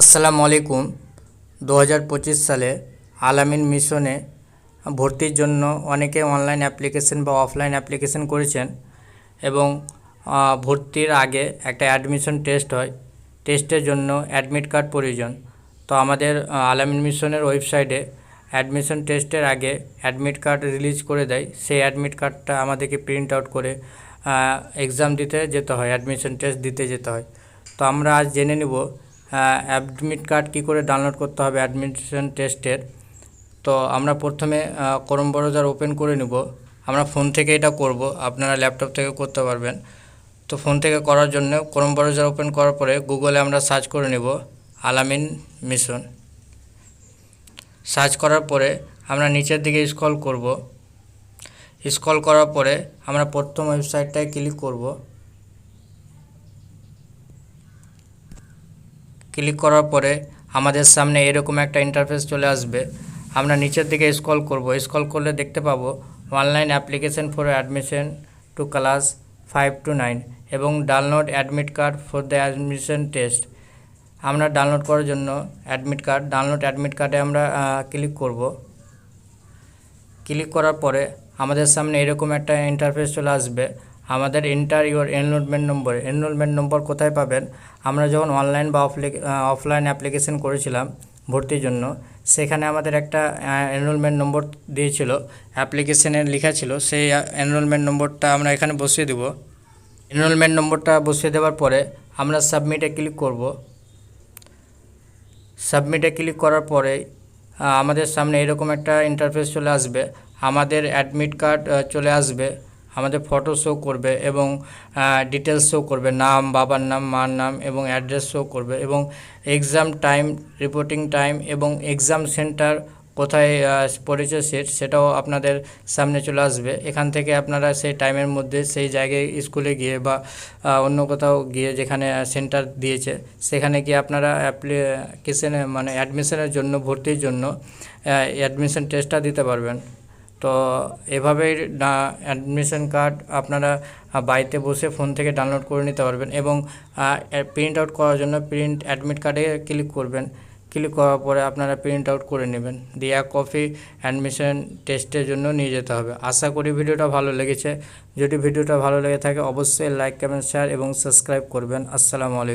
আসসালামু আলাইকুম। দু হাজার পঁচিশ সালে আলামিন মিশনে ভর্তির জন্য অনেকে অনলাইন অ্যাপ্লিকেশন বা অফলাইন অ্যাপ্লিকেশন করেছেন এবং ভর্তির আগে একটা অ্যাডমিশন টেস্ট হয়। টেস্টের জন্য অ্যাডমিট কার্ড প্রয়োজন। তো আমাদের আলামিন মিশনের ওয়েবসাইটে অ্যাডমিশন টেস্টের আগে অ্যাডমিট কার্ড রিলিজ করে দেয়। সেই অ্যাডমিট কার্ডটা আমাদেরকে প্রিন্ট আউট করে এক্সাম দিতে যেতে হয়, অ্যাডমিশন টেস্ট দিতে যেতে হয়। তো আমরা আজ জেনে নিব অ্যাডমিট কার্ড কী করে ডাউনলোড করতে হবে অ্যাডমিশন টেস্টের তো আমরা প্রথমে ক্রোম ব্রাউজার ওপেন করে নেব। আমরা ফোন থেকে এটা করব, আপনারা ল্যাপটপ থেকে করতে পারবেন। তো ফোন থেকে করার জন্য ক্রোম ব্রাউজার ওপেন করার পরে গুগলে আমরা সার্চ করে নেব আলামিন মিশন সার্চ করার পরে আমরা নিচের দিকে স্ক্রল করব। স্ক্রল করার পরে আমরা প্রথম ওয়েবসাইটটায় ক্লিক করব। ক্লিক করার পরে আমাদের সামনে এরকম একটা ইন্টারফেস চলে আসবে। আমরা নিচের দিকে স্ক্রল করব। স্ক্রল করলে দেখতে পাবো online application for admission to class five to nine এবং download admit card for the admission test আমরা ডাউনলোড করার জন্য অ্যাডমিট কার্ড ডাউনলোড অ্যাডমিট কার্ডে আমরা ক্লিক করব। ক্লিক করার পরে আমাদের সামনে এরকম একটা ইন্টারফেস চলে আসবে। আমাদের enter your enrolment number enrolment number কোথায় পাবেন? আমরা যখন অনলাইন বা অফলাইন অ্যাপ্লিকেশন করেছিলাম ভর্তির জন্য, সেখানে আমাদের একটা এনরোলমেন্ট নম্বর দিয়েছিল অ্যাপ্লিকেশানে লেখা ছিল, সেই এনরোলমেন্ট নম্বরটা আমরা এখানে বসিয়ে দেব। এনরোলমেন্ট নম্বরটা বসিয়ে দেওয়ার পরে আমরা সাবমিটে ক্লিক করব। সাবমিটে ক্লিক করার পরে আমাদের সামনে এরকম একটা ইন্টারফেস চলে আসবে। আমাদের অ্যাডমিট কার্ড চলে আসবে। আমাদের ফটো শো করবে এবং ডিটেলস শো করবে, নাম, বাবার নাম, মার নাম এবং অ্যাড্রেস শো করবে এবং এক্সাম টাইম রিপোর্টিং টাইম এবং এক্সাম সেন্টার কোথায় পড়েছে সেট সেটাও আপনাদের সামনে চলে আসবে। এখান থেকে আপনারা সেই টাইমের মধ্যে সেই জায়গায় স্কুলে গিয়ে বা অন্য কোথাও গিয়ে যেখানে সেন্টার দিয়েছে, সেখানে গিয়ে আপনারা অ্যাপ্লিকেশনে মানে অ্যাডমিশনের জন্য, ভর্তির জন্য অ্যাডমিশন টেস্টটা দিতে পারবেন। তো এভাবেই অ্যাডমিশন কার্ড আপনারা বাড়িতে বসে ফোন থেকে ডাউনলোড করে নিতে পারবেন এবং প্রিন্ট আউট করার জন্য প্রিন্ট অ্যাডমিট কার্ডে ক্লিক করবেন। ক্লিক করার পরে আপনারা প্রিন্ট আউট করে নেবেন। দিয়ে কপি অ্যাডমিশন টেস্টের জন্য নিয়ে যেতে হবে। আশা করি ভিডিওটা ভালো লেগেছে। যদি ভিডিওটা ভালো লেগে থাকে অবশ্যই লাইক কমেন্ট শেয়ার এবং সাবস্ক্রাইব করবেন। আসসালামু আলাইকুম।